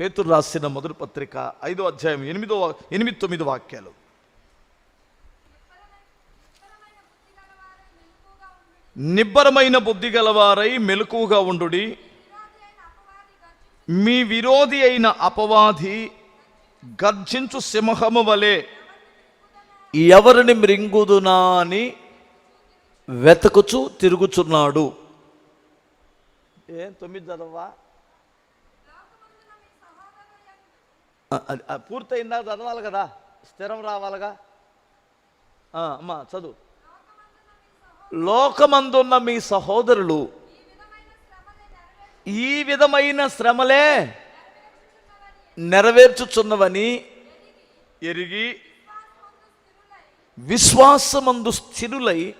పేతురు రాసిన మొదటి పత్రిక ఐదో అధ్యాయం ఎనిమిదో ఎనిమిది తొమ్మిది వాక్యాలు. నిబ్బరమైన బుద్ధి గలవారై మెలకుగా ఉండుడి. మీ విరోధి అయిన అపవాది గర్జించు సింహము వలె ఎవరిని మృంగుదునా అని వెతకుచు తిరుగుచున్నాడు. ఏం తొమ్మిది చదవా ఆ, అది- ఆ, పూర్తయిందా? చదవాలి కదా. స్థిరం రావాలిగా. అమ్మా చదువు. లోకమందున్న మీ సహోదరులు ఈ విధమైన శ్రమలే నెరవేర్చుచున్నవని ఎరిగి విశ్వాసమందు స్థిరులై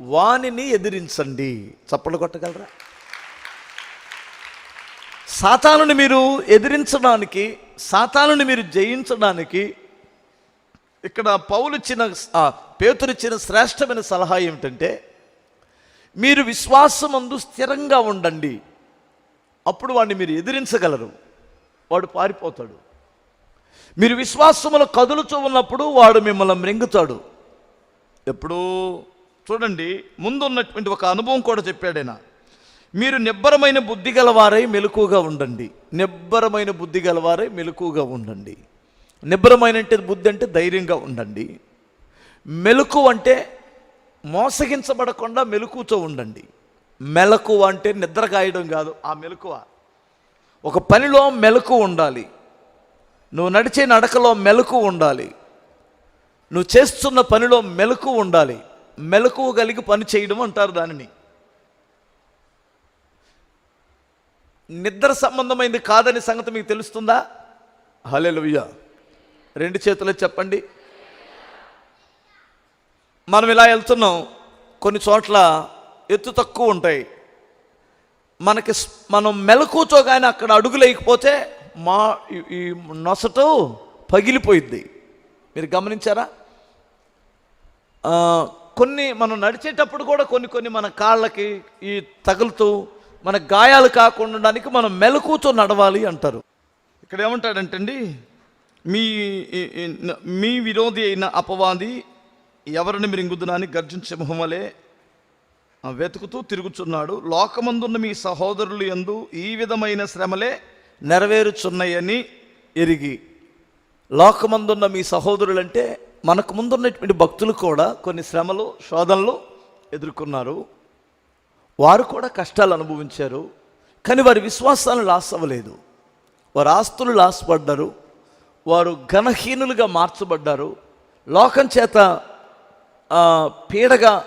వానిని ఎదిరించండి. చప్పలు కొట్టగలరా? సాతానుని మీరు ఎదిరించడానికి సాతానుని మీరు జయించడానికి ఇక్కడ పౌలిచ్చిన పేతురిచ్చిన శ్రేష్టమైన సలహా ఏమిటంటే మీరు విశ్వాసమందు స్థిరంగా ఉండండి. అప్పుడు వాడిని మీరు ఎదిరించగలరు. వాడు పారిపోతాడు. మీరు విశ్వాసములో కదులుతూ ఉన్నప్పుడు వాడు మిమ్మల్ని మ్రింగుతాడు ఎప్పుడూ చూడండి ముందున్నటువంటి ఒక అనుభవం కూడా చెప్పాడైనా మీరు నిబ్బరమైన బుద్ధి గలవారై మెలకుగా ఉండండి. నిబ్బరమైన బుద్ధి గలవారై మెలకుగా ఉండండి. నిబ్బరమైన అంటే బుద్ధి అంటే ధైర్యంగా ఉండండి. మెలకు అంటే మోసగించబడకుండా మెలకుతో ఉండండి. మెలకు అంటే నిద్ర కాయడం కాదు ఆ మెలకువ. ఒక పనిలో మెలకు ఉండాలి. నువ్వు నడిచే నడకలో మెలకు ఉండాలి. నువ్వు చేస్తున్న పనిలో మెలకు ఉండాలి. మెలకు కలిగి పని చేయడం అంటారు దానిని. నిద్ర సంబంధమైంది కాదని సంగతి మీకు తెలుస్తుందా? హలెలుయ్య రెండు చేతులు చెప్పండి. మనం ఇలా వెళ్తున్నాం. కొన్ని చోట్ల ఎత్తు తక్కువ ఉంటాయి. మనకి మనం మెలకుతో కానీ అక్కడ అడుగు లేకపోతే మా ఈ- నొసటు పగిలిపోయిద్ది. మీరు గమనించారా? కొన్ని మనం నడిచేటప్పుడు కూడా కొన్ని కొన్ని మన కాళ్ళకి ఈ తగులుతూ మన గాయాలు కాకుండా ఉండడానికి మనం మెలకుతో నడవాలి అంటారు. ఇక్కడ ఏమంటాడంటండి? మీ మీ విరోధి అయిన అపవాది ఎవరిని మృంగుదునని గర్జన సింహమలే వెతుకుతూ తిరుగుచున్నాడు. లోకమందున్న మీ సహోదరులు ఎందు ఈ విధమైన శ్రమలే నెరవేరుచున్నాయని ఎరిగి. లోకమందున్న మీ సహోదరులంటే మనకు ముందున్నటువంటి భక్తులు కూడా కొన్ని శ్రమలు శోధనలు ఎదుర్కొన్నారు. వారు కూడా కష్టాలు అనుభవించారు కానీ వారి విశ్వాసాలను లాస్ అవ్వలేదు వారి ఆస్తులు లాస్ పడ్డారు వారు ఘనహీనులుగా మార్చబడ్డారు. లోకం చేత పీడగా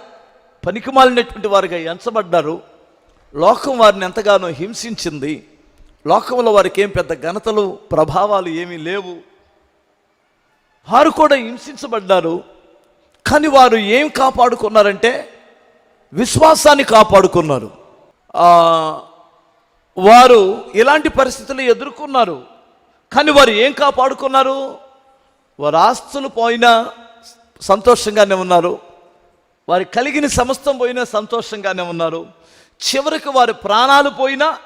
పనికిమాలినటువంటి వారిగా ఎంచబడ్డారు. లోకం వారిని ఎంతగానో హింసించింది. లోకంలో వారికి ఏం పెద్ద ఘనతలు ప్రభావాలు ఏమీ లేవు. వారు కూడా హింసించబడ్డారు. కానీ వారు ఏం కాపాడుకున్నారంటే విశ్వాసాన్ని కాపాడుకున్నారు. వారు ఇలాంటి పరిస్థితులు ఎదుర్కొన్నారు. కానీ వారు ఏం కాపాడుకున్నారు? వారు ఆస్తులు పోయినా సంతోషంగానే ఉన్నారు. వారి కలిగిన సమస్తం పోయినా సంతోషంగానే ఉన్నారు. చివరికి వారి ప్రాణాలు పోయినా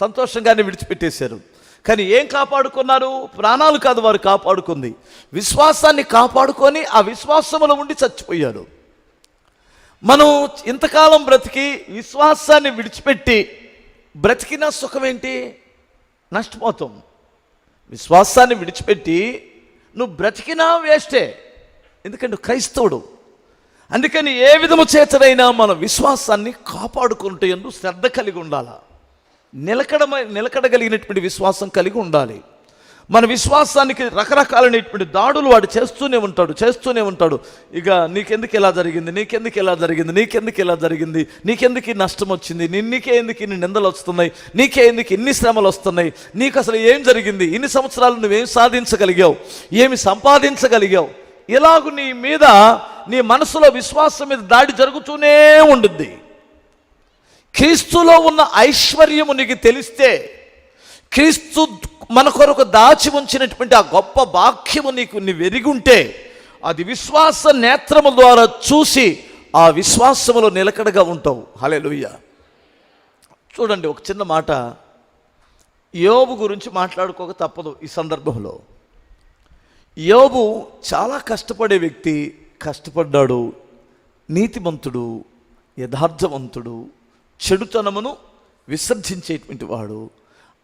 సంతోషంగానే విడిచిపెట్టేశారు. కానీ ఏం కాపాడుకున్నారు? ప్రాణాలు కాదు వారు కాపాడుకుంది. విశ్వాసాన్ని కాపాడుకొని ఆ విశ్వాసములో ఉండి చచ్చిపోయారు. మనం ఇంతకాలం బ్రతికి విశ్వాసాన్ని విడిచిపెట్టి బ్రతికిన సుఖం ఏంటి నష్టపోతాం. విశ్వాసాన్ని విడిచిపెట్టి నువ్వు బ్రతికినా వేస్టే. ఎందుకంటే క్రైస్తవుడు. అందుకని ఏ విధము చేతనైనా మన విశ్వాసాన్ని కాపాడుకుంటూ ఎందుకు శ్రద్ధ కలిగి ఉండాలా? నిలకడమై నిలకడగలిగినటువంటి విశ్వాసం కలిగి ఉండాలి. మన విశ్వాసానికి రకరకాలైనటువంటి దాడులు వాడు చేస్తూనే ఉంటాడు చేస్తూనే ఉంటాడు. ఇక నీకెందుకు ఇలా జరిగింది నీకెందుకు ఇలా జరిగింది నీకెందుకు ఇలా జరిగింది నీకెందుకు ఈ నష్టం వచ్చింది నీ- నీకే ఎందుకు ఇన్ని నిందలు వస్తున్నాయి నీకే ఎందుకు ఇన్ని శ్రమలు వస్తున్నాయి నీకు అసలు ఏం జరిగింది ఇన్ని సంవత్సరాలు నువ్వేం సాధించగలిగావు ఏమి సంపాదించగలిగావు ఇలాగు నీ మీద నీ మనసులో విశ్వాసం మీద దాడి జరుగుతూనే ఉండుద్ది. క్రీస్తులో ఉన్న ఐశ్వర్యము నీకు తెలిస్తే క్రీస్తు మన కొరకు దాచి ఉంచినటువంటి ఆ గొప్ప వాక్యము నీకు వెరిగుంటే అది విశ్వాస నేత్రము ద్వారా చూసి ఆ విశ్వాసములో నిలకడగా ఉంటావు. హలెలుయ్య చూడండి ఒక చిన్న మాట. యోబు గురించి మాట్లాడుకోక తప్పదు ఈ సందర్భంలో. యోబు చాలా కష్టపడే వ్యక్తి కష్టపడ్డాడు నీతిమంతుడు యథార్థవంతుడు చెడుతనమును విసర్జించేటువంటి వాడు.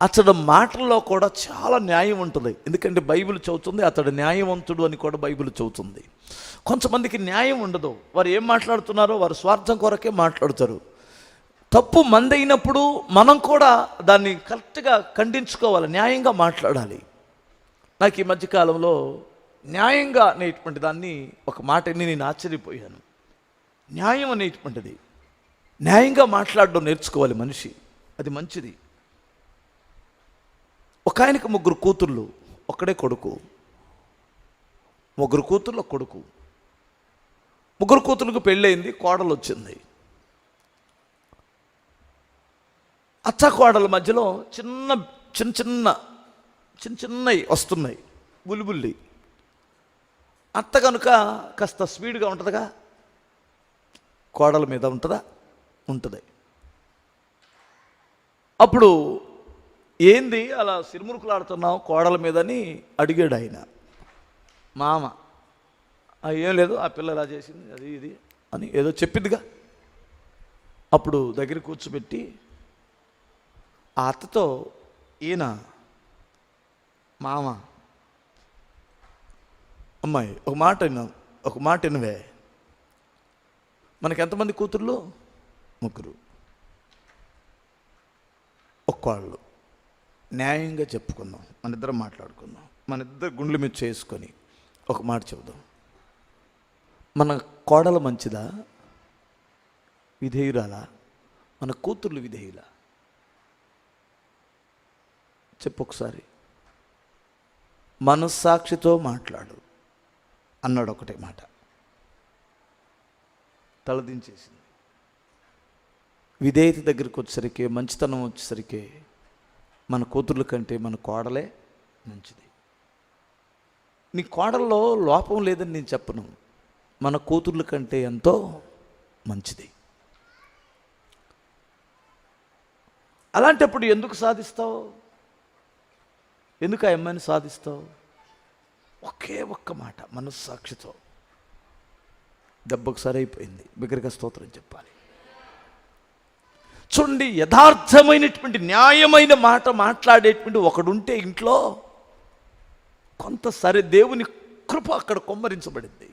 అతడు మాటల్లో కూడా చాలా న్యాయం ఉంటుంది. ఎందుకంటే బైబిల్ చదువుతుంది అతడు న్యాయవంతుడు అని కూడా బైబిల్ చదువుతుంది కొంతమందికి న్యాయం ఉండదు. వారు ఏం మాట్లాడుతున్నారో వారు స్వార్థం కొరకే మాట్లాడతారు. తప్పు మందైనప్పుడు మనం కూడా దాన్ని కరెక్ట్గా ఖండించుకోవాలి న్యాయంగా మాట్లాడాలి. నాకు ఈ మధ్యకాలంలో న్యాయంగా అనేటువంటి దాన్ని ఒక మాటని నేను ఆశ్చర్యపోయాను. న్యాయం అనేటువంటిది. న్యాయంగా మాట్లాడడం నేర్చుకోవాలి మనిషి. అది మంచిది. ఒక ఆయనకు ముగ్గురు కూతుర్లు ఒక్కడే కొడుకు. ముగ్గురు కూతుర్లు ఒక కొడుకు. ముగ్గురు కూతుర్లకు పెళ్ళయింది కోడలు వచ్చింది అత్త కోడల మధ్యలో చిన్న చిన్న చిన్న చిన్న చిన్నవి వస్తున్నాయి బుల్బుల్లి. అత్త కనుక కాస్త స్పీడ్గా ఉంటుందిగా? కోడల మీద ఉంటుందా? ఉంటుంది. అప్పుడు ఏంది అలా సిరుమురుకులాడుతున్నావు కోడల మీదని అడిగాడు ఆయన. మామ ఏం లేదు ఆ పిల్ల ఇలా చేసింది అది ఇది అని ఏదో చెప్పిందిగా. అప్పుడు దగ్గర కూర్చోబెట్టి ఆ అత్తతో ఈయన మామ అమ్మాయి ఒక మాట విన్నాం ఒక మాట వినవే. మనకి ఎంతమంది కూతుర్లు? ముగ్గురు. ఒక్కళ్ళు. న్యాయంగా చెప్పుకుందాం. మన ఇద్దరం మాట్లాడుకుందాం. మన ఇద్దరు గుండెల మీద చేసుకొని ఒక మాట చెబుదాం. మన కోడలు మంచిదా? విధేయురాలా? మన కూతుర్లు విధేయులా? చెప్పు ఒకసారి. మనస్సాక్షితో మాట్లాడు అన్నాడు ఒకటే మాట. తలదించేసింది. విధేయత దగ్గరికి వచ్చేసరికి మంచితనం వచ్చేసరికి మన కూతుర్ల కంటే మన కోడలే మంచిది. నీ కోడల్లో లోపం లేదని నేను చెప్పను. మన కూతుర్ల కంటే ఎంతో మంచిది. అలాంటప్పుడు ఎందుకు సాధిస్తావు? ఎందుకు ఆ అమ్మాయిని సాధిస్తావు? ఒకే ఒక్క మాట మనస్సాక్షితో. దెబ్బకు సరైపోయింది. బిగ్గరగా స్తోత్రం చెప్పాలి. చూడండి యథార్థమైనటువంటి న్యాయమైన మాట మాట్లాడేటువంటి ఒకడుంటే ఇంట్లో కొంత సరే దేవుని కృప అక్కడ కొమ్మరించబడింది.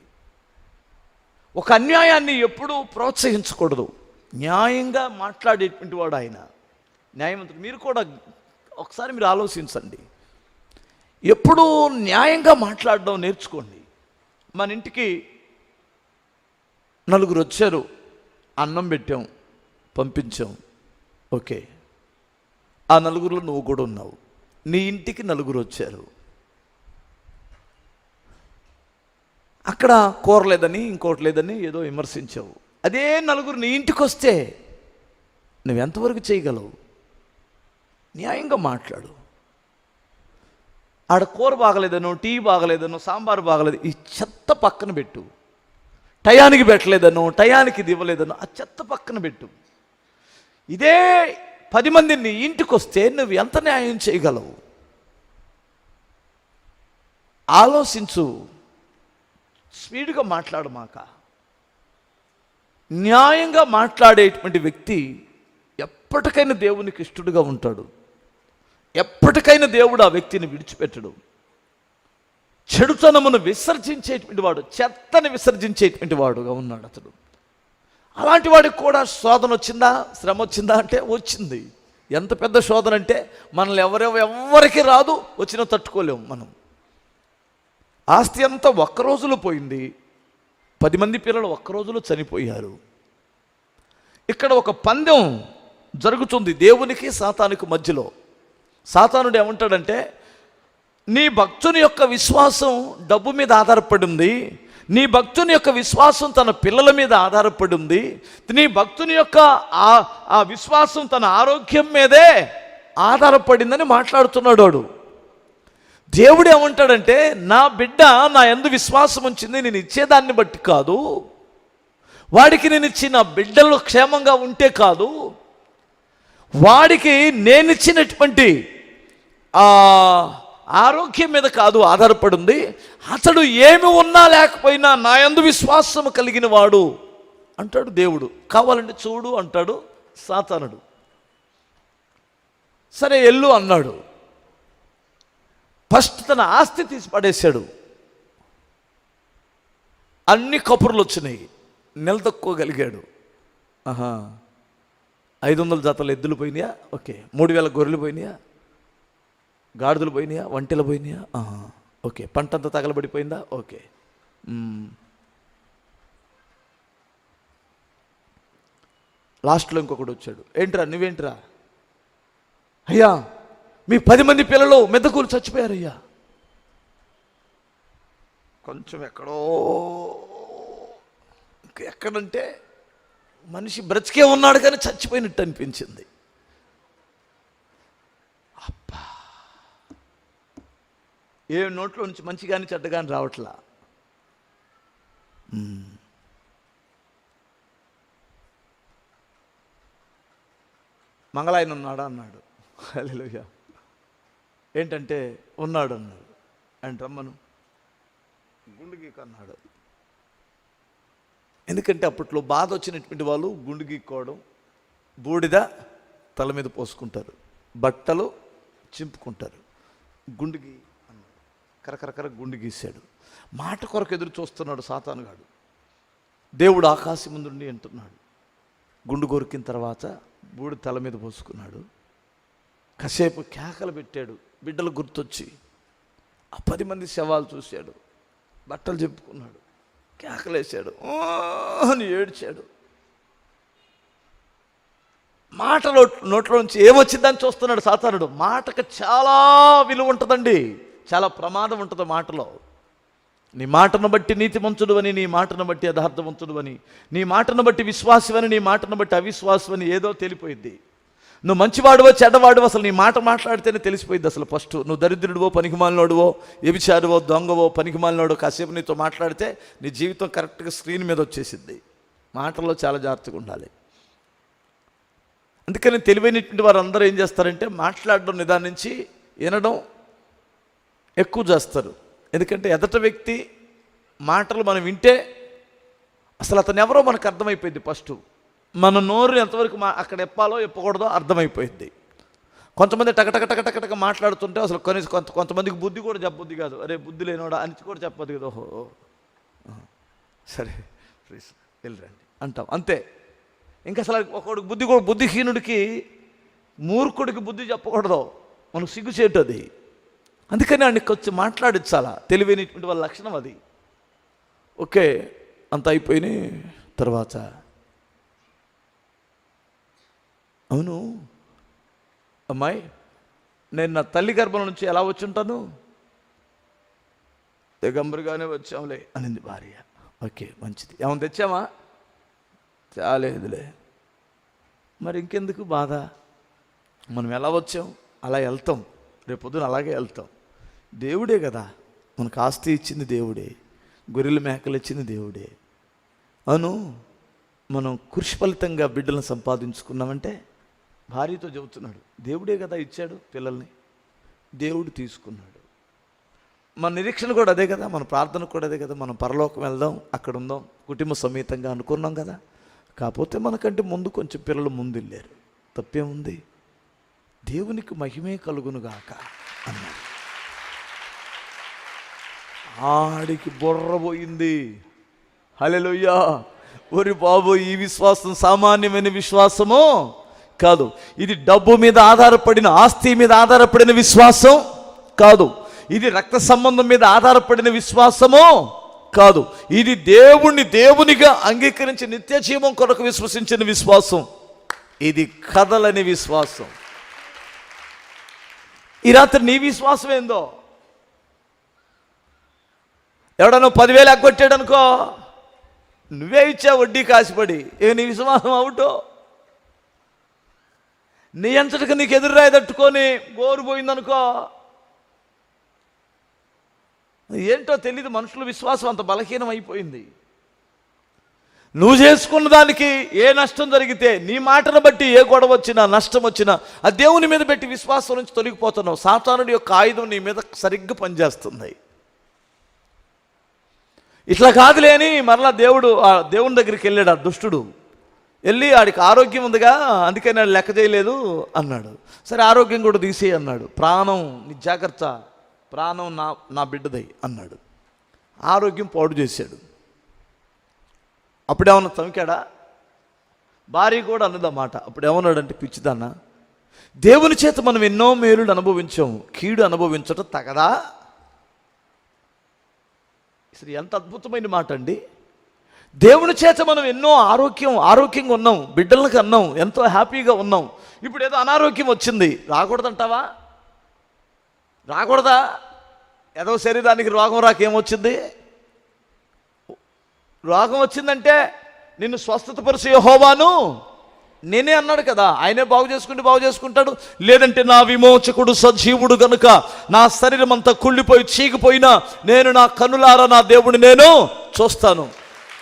ఒక అన్యాయాన్ని ఎప్పుడూ ప్రోత్సహించకూడదు. న్యాయంగా మాట్లాడేటువంటి వాడు ఆయన. న్యాయమంతుడు మీరు కూడా ఒకసారి మీరు ఆలోచించండి. ఎప్పుడూ న్యాయంగా మాట్లాడడం నేర్చుకోండి. మన ఇంటికి నలుగురు వచ్చారు అన్నం పెట్టాం పంపించాం. ఓకే. ఆ నలుగురులో నువ్వు కూడా ఉన్నావు. నీ ఇంటికి నలుగురు వచ్చారు. అక్కడ కూర లేదని ఇంకోటి లేదని ఏదో విమర్శించావు. అదే నలుగురు నీ ఇంటికి వస్తే నువ్వు ఎంతవరకు చేయగలవు? న్యాయంగా మాట్లాడు. ఆడ కూర బాగలేదనో టీ బాగలేదనో సాంబార్ బాగలేదు ఈ చెత్త పక్కన పెట్టు. టయానికి పెట్టలేదనో టయానికి ఇది ఇవ్వలేదనో ఆ చెత్త పక్కన పెట్టు. ఇదే పది మంది నీ ఇంటికి వస్తే నువ్వు ఎంత న్యాయం చేయగలవు? ఆలోచించు. స్పీడ్గా మాట్లాడమాక న్యాయంగా మాట్లాడేటువంటి వ్యక్తి ఎప్పటికైనా దేవునికి ఇష్టడుగా ఉంటాడు. ఎప్పటికైనా దేవుడు ఆ వ్యక్తిని విడిచిపెట్టడు. చెడుతనమును విసర్జించేటువంటి వాడు చెత్తని విసర్జించేటువంటి వాడుగా ఉన్నాడు అతడు. అలాంటి వాడికి కూడా శోధన వచ్చిందా? శ్రమ వచ్చిందా అంటే వచ్చింది. ఎంత పెద్ద శోధన అంటే మనల్ని ఎవరెవ ఎవరికి రాదు వచ్చినా తట్టుకోలేము మనం. ఆస్తి అంతా ఒక్క రోజులో పోయింది. పది మంది పిల్లలు ఒక్క రోజులో చనిపోయారు. ఇక్కడ ఒక పందెం జరుగుతుంది దేవునికి సాతానికి మధ్యలో. సాతానుడు ఏమంటాడంటే నీ భక్తుని యొక్క విశ్వాసం డబ్బు మీద ఆధారపడింది. నీ భక్తుని యొక్క విశ్వాసం తన పిల్లల మీద ఆధారపడి ఉంది. నీ భక్తుని యొక్క ఆ ఆ విశ్వాసం తన ఆరోగ్యం మీదే ఆధారపడిందని మాట్లాడుతున్నాడు వాడు. దేవుడు ఏమంటాడంటే నా బిడ్డ నా ఎందు విశ్వాసం ఉంచింది నేను ఇచ్చేదాన్ని బట్టి కాదు. వాడికి నేను ఇచ్చిన బిడ్డలు క్షేమంగా ఉంటే కాదు. వాడికి నేను ఇచ్చినటువంటి ఆ ఆరోగ్యం మీద కాదు ఆధారపడింది. అతడు ఏమి ఉన్నా లేకపోయినా నా యందు విశ్వాసము కలిగిన వాడు అంటాడు దేవుడు. కావాలంటే చూడు అంటాడు సాతానుడు. సరే ఎల్లు అన్నాడు. ఫస్ట్ తన ఆస్తి తీసి పడేశాడు. అన్ని కపుర్లు వచ్చినాయి. నిలదొక్కోగలిగాడు ఆహా ఐదు వందల జతలు ఎద్దులు పోయినాయా? ఓకే. మూడు వేల గొర్రెలు పోయినాయా? గాడిదలు పోయినాయా? వంటెలు పోయినాయా? Okay okay. పంటంతా తగలబడిపోయిందా? ఓకే. లాస్ట్లో ఇంకొకడు వచ్చాడు. ఏంట్రా నువ్వేంట్రా? అయ్యా మీ పది మంది పిల్లలు మెద్దకూలు చచ్చిపోయారయ్యా. కొంచెం ఎక్కడో ఎక్కడంటే మనిషి బ్రతికే ఉన్నాడు కానీ చచ్చిపోయినట్టు అనిపించింది. ఏ నోట్లో నుంచి మంచి కానీ చెడ్డ కానీ రావట్లా. మంగళాయన ఉన్నాడా? అన్నాడు. హల్లెలూయా. ఏంటంటే ఉన్నాడు అన్నాడు. అండ్ రమ్మను? గుండు గీక అన్నాడు. ఎందుకంటే అప్పట్లో బాధ వచ్చినటువంటి వాళ్ళు గుండు గీక్కోవడం బూడిద తల మీద పోసుకుంటారు. బట్టలు చింపుకుంటారు. గుండు గీ అన్నాడు కరకరకర గుండు గీశాడు. మాట కొరకు ఎదురు చూస్తున్నాడు సాతానుగాడు దేవుడు ఆకాశం ముందుండి అంటున్నాడు. గుండు కొరికిన తర్వాత బూడి తల మీద పోసుకున్నాడు. కాసేపు కేకలు పెట్టాడు. బిడ్డలు గుర్తొచ్చి ఆ పది మంది శవాలు చూశాడు. బట్టలు చెప్పుకున్నాడు. కేకలేశాడు అని ఏడ్చాడు. మాట నోట్లో నుంచి ఏమొచ్చిందని చూస్తున్నాడు సాతానుడు. మాటకు చాలా విలువ ఉంటుందండి. చాలా ప్రమాదం ఉంటుంది మాటలో. నీ మాటను బట్టి నీతిమంతుడు అని నీ మాటను బట్టి యథార్థవంతుడు అని నీ మాటను బట్టి విశ్వాసమని నీ మాటను బట్టి అవిశ్వాసమని ఏదో తెలిపోయింది నువ్వు మంచివాడువో చెడ్డవాడువో అసలు నీ మాట మాట్లాడితేనే తెలిసిపోయింది అసలు ఫస్ట్ నువ్వు దరిద్రుడివో పనికిమాలినోడువో ఎబిచారువో దొంగవో పనికిమాలినోడు కాసేపు నీతో మాట్లాడితే నీ జీవితం కరెక్ట్గా స్క్రీన్ మీద వచ్చేసింది మాటల్లో చాలా జాగ్రత్తగా ఉండాలి. అందుకని తెలివైనటువంటి వారు అందరూ ఏం చేస్తారంటే మాట్లాడడం నిదానించి వినడం ఎక్కువ చేస్తారు. ఎందుకంటే ఎదట వ్యక్తి మాటలు మనం వింటే అసలు అతను ఎవరో మనకు అర్థమైపోయింది ఫస్ట్. మన నోరు ఎంతవరకు మా అక్కడ ఎప్పాలో ఎప్పకూడదో అర్థమైపోయింది. కొంతమంది టకటక మాట్లాడుతుంటే అసలు కనీసం కొంత కొంతమందికి బుద్ధి కూడా చెప్పబుద్ధి కాదు. అరే బుద్ధి లేనోడా అని కూడా చెప్పదు కదా. ఓహో సరే ప్లీజ్ వెళ్ళిరండి. అంటాం. అంతే. ఇంకా అసలు ఒకడికి బుద్ధి కూడా బుద్ధిహీనుడికి మూర్ఖుడికి బుద్ధి చెప్పకూడదు. మనకు సిగ్గుచేటది అందుకని ఆయనకి కొంచెం మాట్లాడించాలా తెలివైనటువంటి వాళ్ళ లక్షణం అది. ఓకే అంత అయిపోయినాయి తర్వాత. అవును. అమ్మాయి నేను నా తల్లి గర్భం నుంచి ఎలా వచ్చి ఉంటాను? దిగంబరిగానే వచ్చాంలే అనింది భార్య. ఓకే మంచిది. ఏమైనా తెచ్చామా? చాలేదులే. మరి ఇంకెందుకు బాధ? మనం ఎలా వచ్చాం? అలా వెళ్తాం. రేపు పొద్దున అలాగే వెళ్తాం. దేవుడే కదా. మనకు ఆస్తి ఇచ్చింది దేవుడే. గొర్రెల మేకలు ఇచ్చింది దేవుడే. అను మనం కృషి ఫలితంగా బిడ్డలను సంపాదించుకున్నామంటే భార్యతో చెబుతున్నాడు దేవుడే కదా ఇచ్చాడు పిల్లల్ని. దేవుడు తీసుకున్నాడు. మన నిరీక్షణ కూడా అదే కదా మన ప్రార్థన కూడా అదే కదా మనం పరలోకం వెళ్దాం అక్కడ ఉందాం కుటుంబ సమేతంగా అనుకున్నాం కదా. కాకపోతే మనకంటే ముందు కొంచెం పిల్లలు ముందు వెళ్ళారు. తప్పేముంది? దేవునికి మహిమే కలుగునుగాక అన్నారు ఆడికి బుర్ర పోయింది. హలెలుయ్యా ఒరి బాబు ఈ విశ్వాసం సామాన్యమైన విశ్వాసము? కాదు. ఇది డబ్బు మీద ఆధారపడిన ఆస్తి మీద ఆధారపడిన విశ్వాసం? కాదు. ఇది రక్త సంబంధం మీద ఆధారపడిన విశ్వాసము? కాదు. ఇది దేవుణ్ణి దేవునిగా అంగీకరించి నిత్య జీవం కొరకు విశ్వసించిన విశ్వాసం. ఇది కథలని విశ్వాసం. ఈ రాత్రి నీ విశ్వాసం ఏందో? ఎవడనో పదివేలు ఎగ్గొట్టాడు అనుకో నువ్వే ఇచ్చావు వడ్డీ కాసిపడి. ఏ నీ విశ్వాసం అవుటో? నీ అంతటికి నీకు ఎదురురాయి తట్టుకొని గోరు పోయిందనుకో ఏంటో తెలియదు మనుషుల విశ్వాసం అంత బలహీనం అయిపోయింది నువ్వు చేసుకున్న దానికి ఏ నష్టం జరిగితే నీ మాటను బట్టి ఏ గొడవ వచ్చినా నష్టం వచ్చినా ఆ దేవుని మీద పెట్టి విశ్వాసం నుంచి తొలగిపోతున్నావు. సాతానుడి యొక్క ఆయుధం నీ మీద సరిగ్గా పనిచేస్తుంది. ఇట్లా కాదులే అని మరలా దేవుడు ఆ దేవుని దగ్గరికి వెళ్ళాడు ఆ దుష్టుడు. వెళ్ళి ఆడికి ఆరోగ్యం ఉందిగా అందుకే నేను లెక్క చేయలేదు అన్నాడు. సరే ఆరోగ్యం కూడా తీసేయి అన్నాడు. ప్రాణం నీ జాగ్రత్త ప్రాణం నా నా బిడ్డదై అన్నాడు. ఆరోగ్యం పాడు చేశాడు. అప్పుడేమన్నా తమికాడా? భార్య కూడా అన్నదన్నమాట అప్పుడు ఏమన్నాడంటే పిచ్చిదన్న దేవుని చేత మనం ఎన్నో మేలులు అనుభవించాం కీడు అనుభవించటం తగదా? అసలు ఎంత అద్భుతమైన మాట అండి. దేవుని చేత మనం ఎన్నో ఆరోగ్యం ఆరోగ్యంగా ఉన్నాం బిడ్డలకు అన్నాం ఎంతో హ్యాపీగా ఉన్నాం. ఇప్పుడు ఏదో అనారోగ్యం వచ్చింది. రాకూడదంటావా? రాకూడదా? ఏదో శరీరానికి రోగం రాక ఏమొచ్చింది? రోగం వచ్చిందంటే నిన్ను స్వస్థత పరిచే యెహోవాను. నేనే అన్నాడు కదా ఆయనే బాగు చేసుకుంటే బాగు చేసుకుంటాడు. లేదంటే నా విమోచకుడు సజీవుడు గనుక నా శరీరం అంతా కుళ్ళిపోయి చీకిపోయినా నేను నా కనులారా నా దేవుడిని నేను చూస్తాను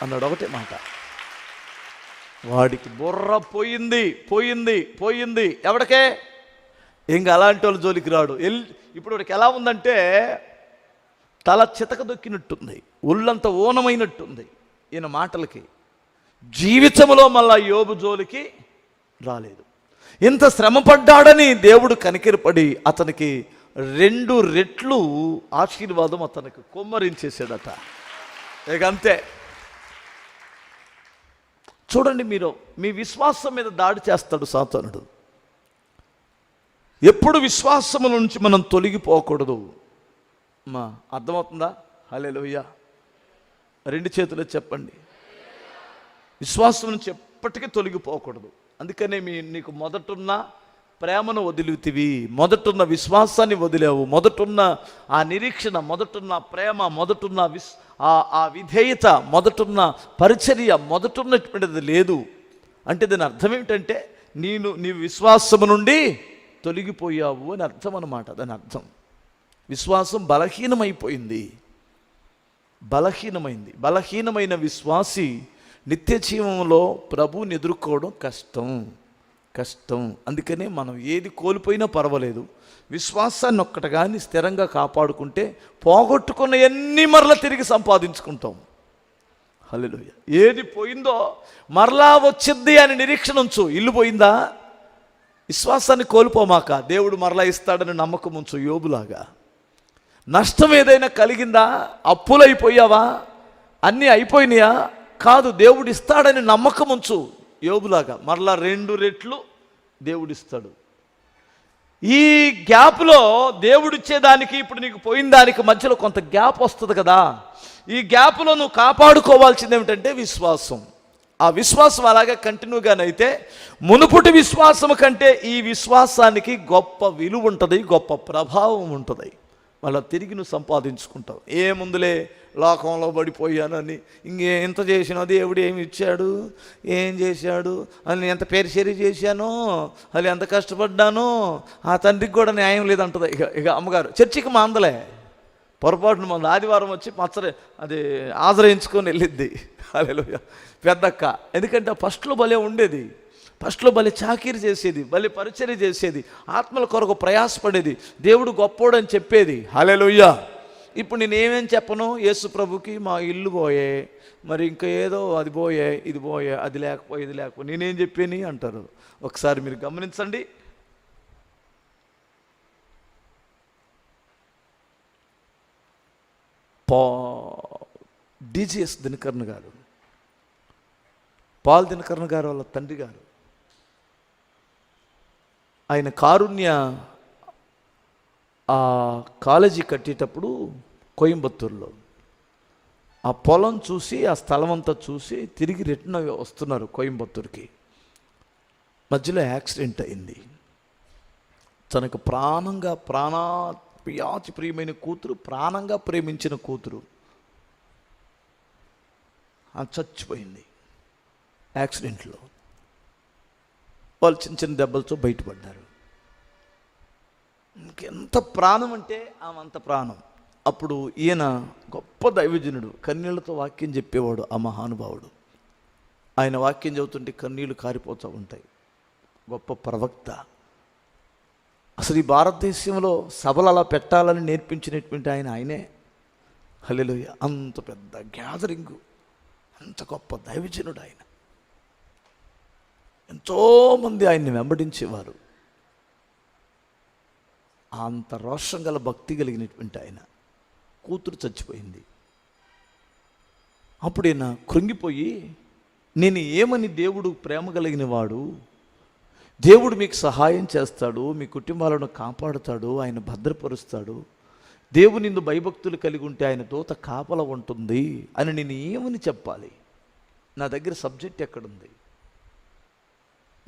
అన్నాడు ఒకటే మాట. వాడికి బుర్ర పోయింది పోయింది పోయింది. ఎవడికే? ఇంకా అలాంటి వాళ్ళు జోలికి రాడు. ఎల్ ఇప్పుడు వాడికి ఎలా ఉందంటే తల చితక దొక్కినట్టుంది ఒళ్ళంత ఊనమైనట్టుంది ఈయన మాటలకి. జీవితంలో మళ్ళా యోబు జోలికి రాలేదు. ఇంత శ్రమపడ్డాడని దేవుడు కనికిరపడి అతనికి రెండు రెట్లు ఆశీర్వాదం అతనికి కొమ్మరించేసాడట ఇకంతే చూడండి మీరు మీ విశ్వాసం మీద దాడి చేస్తాడు సాతానుడు. ఎప్పుడు విశ్వాసము నుంచి మనం తొలగిపోకూడదు. మా అర్థమవుతుందా? హలే రెండు చేతులు చెప్పండి. విశ్వాసం నుంచి ఎప్పటికీ తొలగిపోకూడదు. అందుకనే మీ నీకు మొదటున్న ప్రేమను వదిలితివి మొదటున్న విశ్వాసాన్ని వదిలేవు మొదటున్న ఆ నిరీక్షణ మొదటున్న ప్రేమ మొదటున్న విస్ ఆ ఆ విధేయత మొదటున్న పరిచర్య మొదటున్నటువంటిది లేదు. అంటే దాని అర్థం ఏమిటంటే నేను నీ విశ్వాసము నుండి తొలగిపోయావు అని అర్థం అనమాట దాని అర్థం. విశ్వాసం బలహీనమైపోయింది. బలహీనమైంది. బలహీనమైన విశ్వాసి నిత్య జీవంలో ప్రభువుని ఎదుర్కోవడం కష్టం కష్టం. అందుకనే మనం ఏది కోల్పోయినా పర్వాలేదు. విశ్వాసాన్ని ఒక్కటి కానీ స్థిరంగా కాపాడుకుంటే పోగొట్టుకున్న ఎన్ని మరల తిరిగి సంపాదించుకుంటాం. హల్లెలూయ. ఏది పోయిందో మరలా వచ్చింది అని నిరీక్షణ ఉంచు. ఇల్లు పోయిందా? విశ్వాసాన్ని కోల్పోమాక దేవుడు మరలా ఇస్తాడని నమ్మకం ఉంచు యోబులాగా. నష్టం ఏదైనా కలిగిందా? అప్పులైపోయావా? అన్నీ అయిపోయినాయా? కాదు దేవుడు ఇస్తాడని నమ్మకం ఉంచు యోబులాగా మరలా రెండు రెట్లు దేవుడిస్తాడు. ఈ గ్యాప్లో దేవుడిచ్చేదానికి ఇప్పుడు నీకు పోయిన దానికి మధ్యలో కొంత గ్యాప్ వస్తుంది కదా. ఈ గ్యాప్లో నువ్వు కాపాడుకోవాల్సింది ఏమిటంటే విశ్వాసం. ఆ విశ్వాసం అలాగే కంటిన్యూగానైతే మునుపుటి విశ్వాసం కంటే ఈ విశ్వాసానికి గొప్ప విలువ ఉంటుంది గొప్ప ప్రభావం ఉంటుంది. మళ్ళీ తిరిగి నువ్వు సంపాదించుకుంటావు. ఏముందులే లోకంలో పడిపోయానని. ఇంకే ఎంత చేసినా దేవుడు ఏమి ఇచ్చాడు? ఏం చేశాడు? అని నేను ఎంత పేరుచేరి చేశానో? అది ఎంత కష్టపడ్డానో? ఆ తండ్రికి కూడా న్యాయం లేదంటది. ఇక ఇక అమ్మగారు చర్చికి మాందలే. పొరపాటున మన ఆదివారం వచ్చి మచ్చరే అది ఆశ్రయించుకొని వెళ్ళిద్ది. అలెలుయ పెద్దక్క. ఎందుకంటే ఫస్ట్లో భలే ఉండేది. ఫస్ట్లో భలే చాకీరి చేసేది భలే పరిచర్య చేసేది ఆత్మల కొరకు ప్రయాసపడేది దేవుడు గొప్పోడు అని చెప్పేది. హలెలుయ్య ఇప్పుడు నేను ఏమేం చెప్పను? యేసు ప్రభుకి మా ఇల్లు పోయే మరి ఇంకా ఏదో అది పోయే ఇది పోయే అది లేకపోయే ఇది లేకపోయే నేనేం చెప్పేని అంటారు. ఒకసారి మీరు గమనించండి. పా డిజిఎస్ దినకర్ణ గారు పాల్ దినకర్ణ గారు వాళ్ళ తండ్రి గారు. ఆయన కారుణ్య ఆ కాలేజీ కట్టేటప్పుడు కోయంబత్తూరులో. ఆ పొలం చూసి ఆ స్థలం అంతా చూసి తిరిగి రిటర్న్ వస్తున్నారు కోయంబత్తూరుకి. మధ్యలో యాక్సిడెంట్ అయింది. తనకు ప్రాణంగా ప్రాణా పియాచి ప్రియమైన కూతురు ప్రాణంగా ప్రేమించిన కూతురు. చచ్చిపోయింది యాక్సిడెంట్లో. వాళ్ళు చిన్న చిన్న దెబ్బలతో బయటపడ్డారు. ఇంకెంత ప్రాణం అంటే ఆమె అంత ప్రాణం. అప్పుడు ఈయన గొప్ప దైవజనుడు కన్నీళ్ళతో వాక్యం చెప్పేవాడు ఆ మహానుభావుడు. ఆయన వాక్యం చదువుతుంటే కన్నీళ్ళు కారిపోతూ ఉంటాయి. గొప్ప ప్రవక్త. అసలు ఈ భారతదేశంలో సభలు అలా పెట్టాలని నేర్పించినటువంటి ఆయన ఆయనే. హలిలోయ అంత పెద్ద గ్యాదరింగు. అంత గొప్ప దైవజనుడు ఆయన. ఎంతోమంది ఆయన్ని వెంబడించేవారు. అంత రోషం గల భక్తి కలిగినటువంటి ఆయన. కూతురు చచ్చిపోయింది. అప్పుడు ఈయన కృంగిపోయి నేను ఏమని దేవుడు ప్రేమ కలిగిన వాడు? దేవుడు మీకు సహాయం చేస్తాడు మీ కుటుంబాలను కాపాడుతాడు ఆయన భద్రపరుస్తాడు. దేవుని భయభక్తులు కలిగి ఉంటే ఆయన దూత కాపల ఉంటుంది అని నేను ఏమని చెప్పాలి? నా దగ్గర సబ్జెక్ట్ ఎక్కడుంది?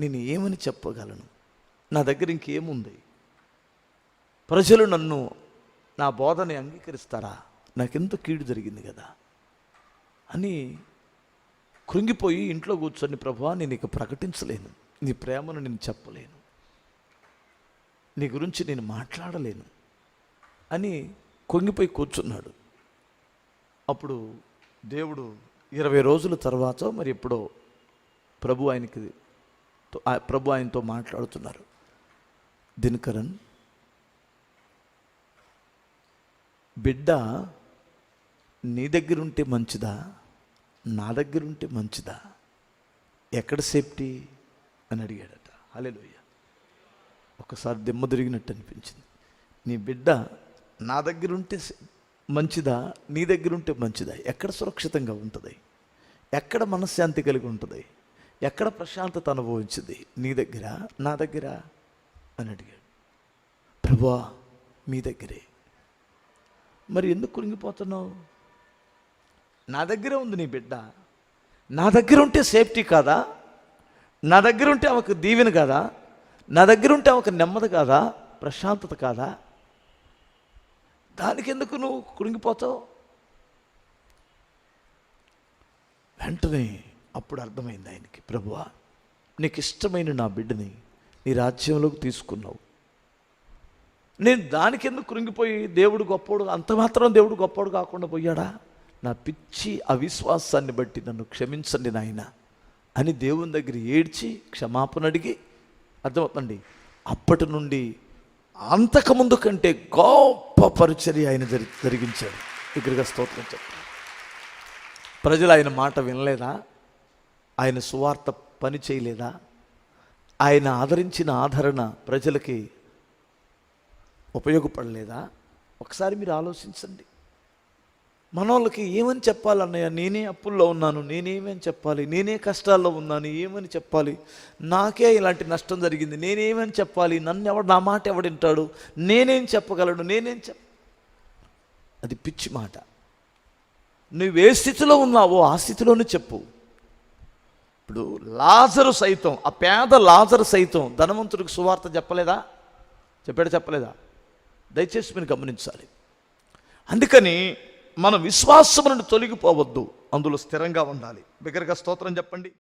నేను ఏమని చెప్పగలను? నా దగ్గర ఇంకేముంది? ప్రజలు నన్ను నా బోధని అంగీకరిస్తారా? నాకెంత కీడు జరిగింది కదా? అని కృంగిపోయి ఇంట్లో కూర్చొని ప్రభా నేను ఇక ప్రకటించలేను. నీ ప్రేమను నేను చెప్పలేను. నీ గురించి నేను మాట్లాడలేను. అని కొంగిపోయి కూర్చున్నాడు. అప్పుడు దేవుడు ఇరవై రోజుల తర్వాత మరి ఎప్పుడో ప్రభు ఆయనకి ప్రభు ఆయనతో మాట్లాడుతున్నారు. దినకరన్ బిడ్డ నీ దగ్గర ఉంటే మంచిదా? నా దగ్గర ఉంటే మంచిదా? ఎక్కడ సేఫ్టీ? అని అడిగాడట. హలేలోయ ఒకసారి దిమ్మ తిరిగినట్టు అనిపించింది. నీ బిడ్డ నా దగ్గర ఉంటే మంచిదా? నీ దగ్గర ఉంటే మంచిదా? ఎక్కడ సురక్షితంగా ఉంటుంది? ఎక్కడ మనశ్శాంతి కలిగి ఉంటుంది? ఎక్కడ ప్రశాంతత అనుభవించింది? నీ దగ్గర? నా దగ్గర? అని అడిగాడు. ప్రభువా మీ దగ్గరే. మరి ఎందుకు కురింగిపోతున్నావు? నా దగ్గర ఉంది నీ బిడ్డ. నా దగ్గర ఉంటే సేఫ్టీ కాదా? నా దగ్గర ఉంటే ఆమెకు దీవెన కాదా? నా దగ్గర ఉంటే ఆమెకు నెమ్మది కాదా? ప్రశాంతత కాదా? దానికి ఎందుకు నువ్వు కురింగిపోతావు? వెంటనే అప్పుడు అర్థమైంది ఆయనకి ప్రభువా నీకు ఇష్టమైన నా బిడ్డని నీ రాజ్యంలోకి తీసుకున్నావు. నేను దానికి ఎందుకు కృంగిపోయి దేవుడు గొప్పోడు అంత మాత్రం దేవుడు గొప్పోడు కాకుండా పోయాడా? నా పిచ్చి అవిశ్వాసాన్ని బట్టి నన్ను క్షమించండి నాయన అని దేవుని దగ్గర ఏడ్చి క్షమాపణ అడిగి అర్థమవుతండి అప్పటి నుండి అంతకుముందు కంటే గొప్ప పరిచర్య ఆయన జరి జరిగించాడు. దగ్గరగా స్తోత్రం చెప్పండి ప్రజలు ఆయన మాట వినలేదా? ఆయన సువార్త పని చేయలేదా? ఆయన ఆదరించిన ఆదరణ ప్రజలకి ఉపయోగపడలేదా? ఒకసారి మీరు ఆలోచించండి. మనోళ్ళకి ఏమని చెప్పాలన్నయ్య? నేనే అప్పుల్లో ఉన్నాను నేనేమని చెప్పాలి? నేనే కష్టాల్లో ఉన్నాను ఏమని చెప్పాలి? నాకే ఇలాంటి నష్టం జరిగింది నేనేమని చెప్పాలి? నన్ను ఎవడు నా మాట ఎవడింటాడు నేనేం చెప్పగలను? నేనేం చెప్? అది పిచ్చి మాట. నువ్వు ఏ స్థితిలో ఉన్నావో ఆ స్థితిలోనే చెప్పు. ఇప్పుడు లాజరు సైతం ఆ పేద లాజరు సైతం ధనవంతుడికి సువార్త చెప్పలేదా? చెప్పాడు చెప్పలేదా? దయచేసి మీరు గమనించాలి. అందుకని మన విశ్వాసం నుండి తొలగిపోవద్దు అందులో స్థిరంగా ఉండాలి. బిగ్గరగా స్తోత్రం చెప్పండి.